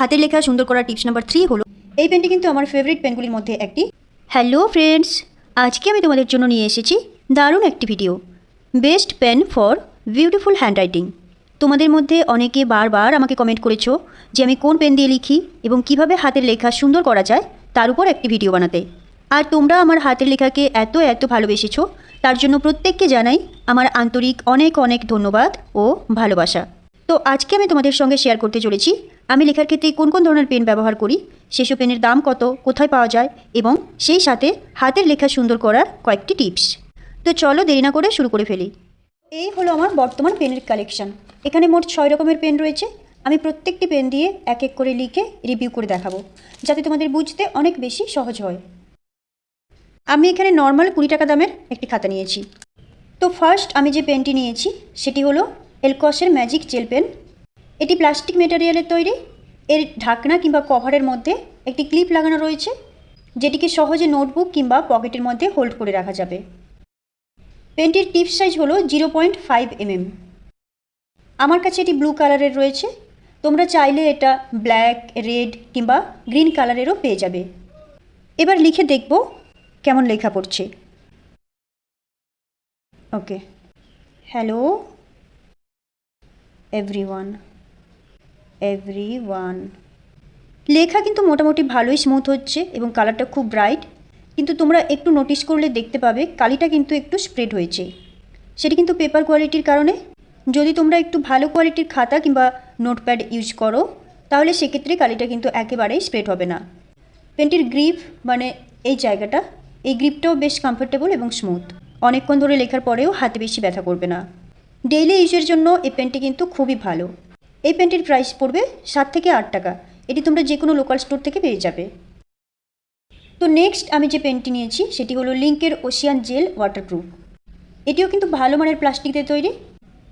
হাতের লেখা সুন্দর করার টিপস নাম্বার থ্রি হলো, এই পেনটি কিন্তু আমার ফেভারিট পেনগুলির মধ্যে একটি। হ্যালো ফ্রেন্ডস আজকে আমি তোমাদের জন্য নিয়ে এসেছি দারুণ একটি video best pen for beautiful handwriting তোমাদের মধ্যে অনেকে বারবার আমাকে কমেন্ট করেছ যে আমি কোন পেন দিয়ে লিখি এবং কীভাবে হাতের লেখা সুন্দর করা যায়, তার উপর একটি ভিডিও বানাতে। আর তোমরা আমার হাতের লেখাকে এত এত ভালোবেসেছো, তার জন্য প্রত্যেককে জানাই আমার আন্তরিক অনেক অনেক ধন্যবাদ ও ভালোবাসা। তো আজকে আমি তোমাদের সঙ্গে শেয়ার করতে চলেছি আমি লেখার ক্ষেত্রে কোন কোন ধরনের পেন ব্যবহার করি? সেসব পেনের দাম কত? কোথায় পাওয়া যায়? এবং সেই সাথে হাতের লেখা সুন্দর করার কয়েকটি টিপস। তো চলো দেরি না করে শুরু করে ফেলি। এই হলো আমার বর্তমান পেনের কালেকশন এখানে মোট ছয় রকমের পেন রয়েছে। আমি প্রত্যেকটি পেন দিয়ে এক এক করে লিখে রিভিউ করে দেখাবো, যাতে তোমাদের বুঝতে অনেক বেশি সহজ হয়। আমি এখানে নর্মাল কুড়ি টাকা দামের একটি খাতা নিয়েছি। তো ফার্স্ট আমি যে পেনটি নিয়েছি, সেটি হলো এলকসের ম্যাজিক জেল পেন এটি প্লাস্টিক মেটেরিয়ালের তৈরি। এর ঢাকনা কিংবা কভারের মধ্যে একটি ক্লিপ লাগানো রয়েছে, যেটিকে সহজে নোটবুক কিংবা পকেটের মধ্যে হোল্ড করে রাখা যাবে। পেনটির টিপ সাইজ হলো জিরো পয়েন্ট ফাইভ এমএম। আমার কাছে এটি ব্লু কালারের রয়েছে। তোমরা চাইলে এটা ব্ল্যাক, রেড কিংবা গ্রিন কালারেরও পেয়ে যাবে। এবার লিখে দেখব কেমন লেখা পড়ছে। ওকে। হ্যালো? এভরিওয়ান। এভরিওয়ান লেখা কিন্তু মোটামুটি ভালোই স্মুথ হচ্ছে এবং কালারটা খুব ব্রাইট কিন্তু তোমরা একটু নোটিস করলে দেখতে পাবে কালিটা কিন্তু একটু স্প্রেড হয়েছে। সেটি কিন্তু পেপার কোয়ালিটির কারণে। যদি তোমরা একটু ভালো কোয়ালিটির খাতা কিংবা নোটপ্যাড ইউজ করো, তাহলে সেক্ষেত্রে কালিটা কিন্তু একেবারেই স্প্রেড হবে না। পেনটির গ্রিপ মানে এই জায়গাটা, এই গ্রিপটাও বেশ কমফোর্টেবল এবং স্মুথ অনেকক্ষণ ধরে লেখার পরেও হাতে বেশি ব্যথা করবে না। ডেইলি ইউজের জন্য এই পেনটি কিন্তু খুবই ভালো। এই পেনটির প্রাইস পড়বে সাত থেকে আট টাকা। এটি তোমরা যে কোনো লোকাল স্টোর থেকে পেয়ে যাবে। তো নেক্সট আমি যে পেনটি নিয়েছি, সেটি হলো লিঙ্কের ওশিয়ান জেল ওয়াটারপ্রুফ এটিও কিন্তু ভালো মানের প্লাস্টিক দিয়ে তৈরি।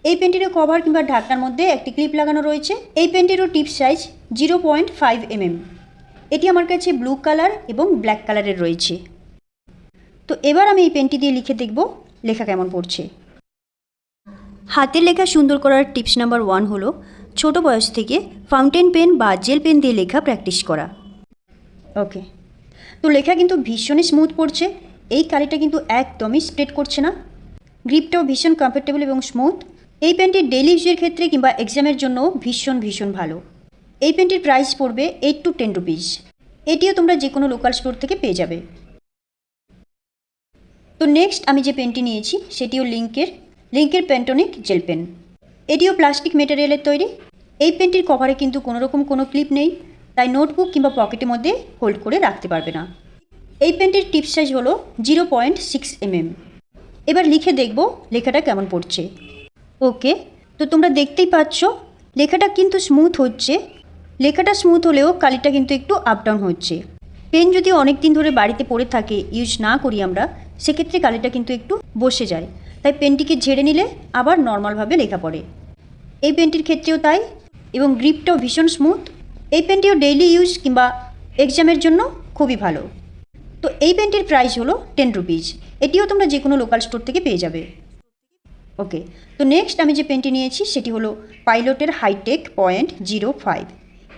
এই পেনটিরও কভার কিংবা ঢাকনার মধ্যে একটি ক্লিপ লাগানো রয়েছে। এই পেনটিরও tip size zero point five mm এটি আমার কাছে ব্লু কালার এবং ব্ল্যাক কালারের রয়েছে। তো এবার আমি এই পেনটি দিয়ে লিখে দেখব লেখা কেমন পড়ছে। হাতের লেখা সুন্দর করার টিপস নাম্বার ওয়ান হলো ছোট বয়স থেকে ফাউন্টেন পেন বা জেল পেন দিয়ে লেখা প্র্যাকটিস করা। ওকে। তো লেখা কিন্তু ভীষণই স্মুথ পড়ছে। এই কালিটা কিন্তু একদমই স্প্রেড করছে না। গ্রিপটাও ভীষণ কমফোর্টেবল এবং স্মুথ এই পেনটি ডেলি ইউজের ক্ষেত্রে কিংবা এক্সামের জন্য ভীষণ ভীষণ ভালো। এই পেনটির প্রাইস পড়বে এইট টু টেন রুপিস এটিও তোমরা যে কোনো লোকাল স্টোর থেকে পেয়ে যাবে। তো নেক্সট আমি যে পেনটি নিয়েছি, সেটিও লিঙ্কের লিঙ্কের পেন্টনিক জেল পেন এটিও প্লাস্টিক মেটেরিয়ালের তৈরি। এই পেনটির কভারে কিন্তু কোনো রকম কোনো ক্লিপ নেই, তাই নোটবুক কিংবা পকেটের মধ্যে হোল্ড করে রাখতে পারবে না। এই পেনটির টিপ সাইজ হলো জিরো পয়েন্ট সিক্স এমএম এবার লিখে দেখব লেখাটা কেমন পড়ছে। ওকে তো তোমরা দেখতেই পাচ্ছ, লেখাটা কিন্তু স্মুথ হচ্ছে। লেখাটা স্মুথ হলেও কালিটা কিন্তু একটু আপ ডাউন হচ্ছে। পেন যদি অনেক দিন ধরে বাড়িতে পড়ে থাকে ইউজ না করি আমরা, সেক্ষেত্রে কালিটা কিন্তু একটু বসে যায়। তাই পেনটিকে ঝেড়ে নিলে আবার নর্মালভাবে লেখা পড়ে। এই পেনটির ক্ষেত্রেও তাই এবং গ্রিপটাও ভীষণ স্মুথ এই পেনটিও ডেইলি ইউজ কিংবা এক্সামের জন্য খুবই ভালো। তো এই পেনটির প্রাইস হলো টেন রুপিজ এটিও তোমরা যে কোনো লোকাল স্টোর থেকে পেয়ে যাবে। ওকে তো নেক্সট আমি যে পেনটি নিয়েছি সেটি হলো পাইলটের hi tech point zero five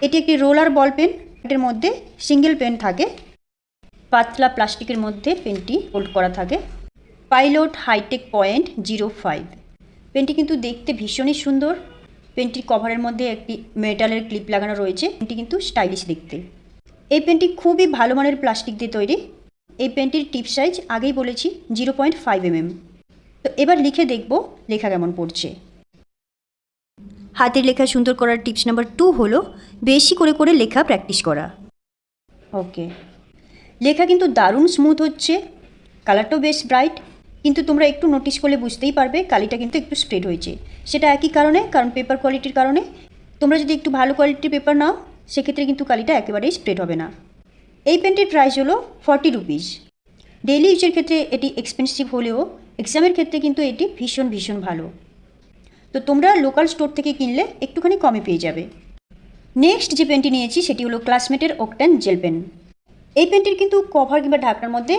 এটি একটি রোলার বল পেন এটার মধ্যে সিঙ্গেল পেন থাকে। পাতলা প্লাস্টিকের মধ্যে পেনটি হোল্ড করা থাকে। Pilot hitech point zero five পেনটি কিন্তু দেখতে ভীষণই সুন্দর। পেনটির কভারের মধ্যে একটি মেটালের ক্লিপ লাগানো রয়েছে। পেনটি কিন্তু স্টাইলিশ দেখতে। এই পেনটি খুবই ভালো মানের প্লাস্টিক দিয়ে তৈরি। এই পেনটির টিপ সাইজ আগেই বলেছি, জিরো পয়েন্ট ফাইভ এমএম। তো এবার লিখে দেখব লেখা কেমন পড়ছে। হাতের লেখা সুন্দর করার টিপস নাম্বার টু হলো, বেশি করে করে লেখা প্র্যাকটিস করা। ওকে। লেখা কিন্তু দারুণ স্মুথ হচ্ছে, কালারটাও বেশ ব্রাইট কিন্তু তোমরা একটু নোটিস করলে বুঝতেই পারবে কালিটা কিন্তু একটু স্প্রেড হয়েছে। সেটা একই কারণে, কারণ পেপার কোয়ালিটির কারণে। তোমরা যদি একটু ভালো কোয়ালিটির পেপার নাও, সেক্ষেত্রে কিন্তু কালিটা একেবারেই স্প্রেড হবে না। এই পেনটির প্রাইস হলো ফর্টি রুপিস ডেইলি ইউজের ক্ষেত্রে এটি এক্সপেন্সিভ হলেও এক্সামের ক্ষেত্রে কিন্তু এটি ভীষণ ভীষণ ভালো। তো তোমরা লোকাল স্টোর থেকে কিনলে একটুখানি কমে পেয়ে যাবে। নেক্সট যে পেনটি নিয়েছি, সেটি হলো ক্লাসমেটের ওকটেন জেল পেন এই পেনটির কিন্তু কভার কিংবা ঢাকনার মধ্যে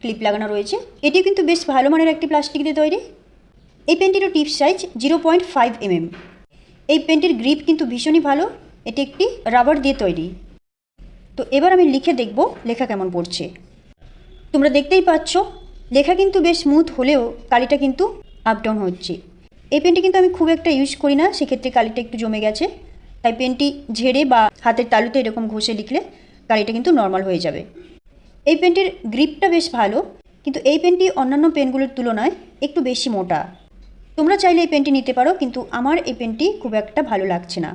ক্লিপ লাগানো রয়েছে। এটিও কিন্তু বেশ ভালো মানের একটি প্লাস্টিক দিয়ে তৈরি। এই পেনটিরও tip size zero point five mm এই পেনটির গ্রিপ কিন্তু ভীষণই ভালো। এটি একটি রাবার দিয়ে তৈরি। তো এবার আমি লিখে দেখব লেখা কেমন পড়ছে। তোমরা দেখতেই পাচ্ছ, লেখা কিন্তু বেশ স্মুথ হলেও কালিটা কিন্তু আপ ডাউন হচ্ছে। এই পেনটি কিন্তু আমি খুব একটা ইউজ করি না, সেক্ষেত্রে কালিটা একটু জমে গেছে। তাই পেনটি ঝেড়ে বা হাতের তালুতে এরকম ঘষে লিখলে কালিটা কিন্তু নর্মাল হয়ে যাবে। এই পেনটির গ্রিপটা বেশ ভালো, কিন্তু এই পেনটি অন্যান্য পেনগুলোর তুলনায় একটু বেশি মোটা। তোমরা চাইলে এই পেনটি নিতে পারো, কিন্তু আমার এই পেনটি খুব একটা ভালো লাগছে না।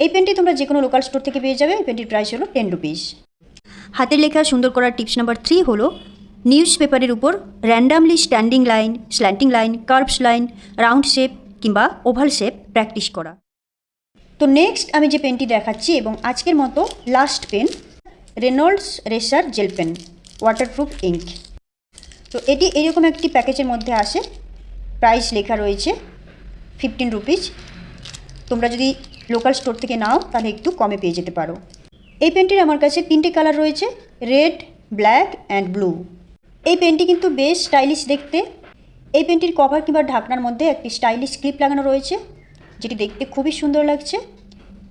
এই পেনটি তোমরা যে কোনো লোকাল স্টোর থেকে পেয়ে যাবে, এই পেনটির প্রাইস হলো টেন রুপিস হাতের লেখা সুন্দর করার টিপস নাম্বার থ্রি হলো নিউজ পেপারের উপর randomly standing line slanting line curves line round shape কিংবা ওভাল শেপ প্র্যাকটিস করা। তো নেক্সট আমি যে পেনটি দেখাচ্ছি এবং আজকের মতো last pen Reynolds racer gel pen waterproof ink তো এটি এরকম একটি প্যাকেজের মধ্যে আসে। প্রাইস লেখা রয়েছে ফিফটিন রুপিস তোমরা যদি লোকাল স্টোর থেকে নাও, তাহলে একটু কমে পেয়ে যেতে পারো। এই পেনটির আমার কাছে তিনটে কালার রয়েছে রেড ব্ল্যাক অ্যান্ড ব্লু এই পেনটি কিন্তু বেশ স্টাইলিশ দেখতে। এই পেনটির কভার কিংবা ঢাকনার মধ্যে একটি স্টাইলিশ ক্লিপ লাগানো রয়েছে, যেটি দেখতে খুবই সুন্দর লাগছে।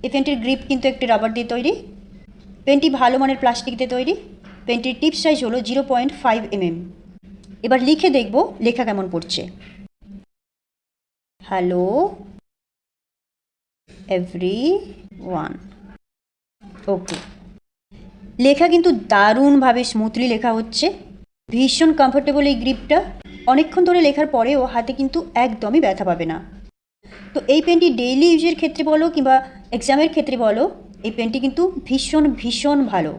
এই পেনটির গ্রিপ কিন্তু একটি রাবার দিয়ে তৈরি। পেনটি ভালো মানের প্লাস্টিক দিয়ে তৈরি। পেনটির টিপ সাইজ হলো জিরো পয়েন্ট ফাইভ এমএম এবার লিখে দেখব লেখা কেমন পড়ছে। হ্যালো এভরি ওয়ান ওকে লেখা কিন্তু দারুণভাবে স্মুথলি লেখা হচ্ছে। ভীষণ কমফোর্টেবল এই গ্রিপটা অনেকক্ষণ ধরে লেখার পরেও হাতে কিন্তু একদমই ব্যথা পাবে না। তো এই পেনটি ডেইলি ইউজের ক্ষেত্রে বলো কিংবা এক্সামের ক্ষেত্রে বলো এই পেনটি কিন্তু ভীষণ ভীষণ ভালো।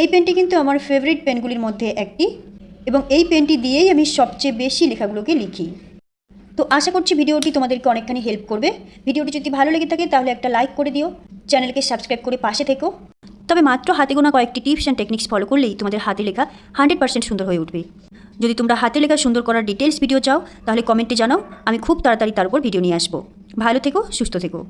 এই পেনটি কিন্তু আমার ফেভারিট পেনগুলির মধ্যে একটি এবং এই পেনটি দিয়েই আমি সবচেয়ে বেশি লেখাগুলোকে লিখি। তো আশা করছি ভিডিওটি তোমাদেরকে অনেকখানি হেল্প করবে। ভিডিওটি যদি ভালো লেগে থাকে তাহলে একটা লাইক করে দিও, চ্যানেলকে সাবস্ক্রাইব করে পাশে থেকো। তবে মাত্র হাতে গোনা কয়েকটি টিপস অ্যান্ড টেকনিক্স ফলো করলেই তোমাদের হাতে লেখা হান্ড্রেড পার্সেন্ট সুন্দর হয়ে উঠবে। যদি তোমরা হাতে লেখা সুন্দর করার ডিটেলস ভিডিও চাও, তাহলে কমেন্টে জানাও, আমি খুব তাড়াতাড়ি তার উপর ভিডিও নিয়ে আসব। ভালো থেকো, সুস্থ থেকো।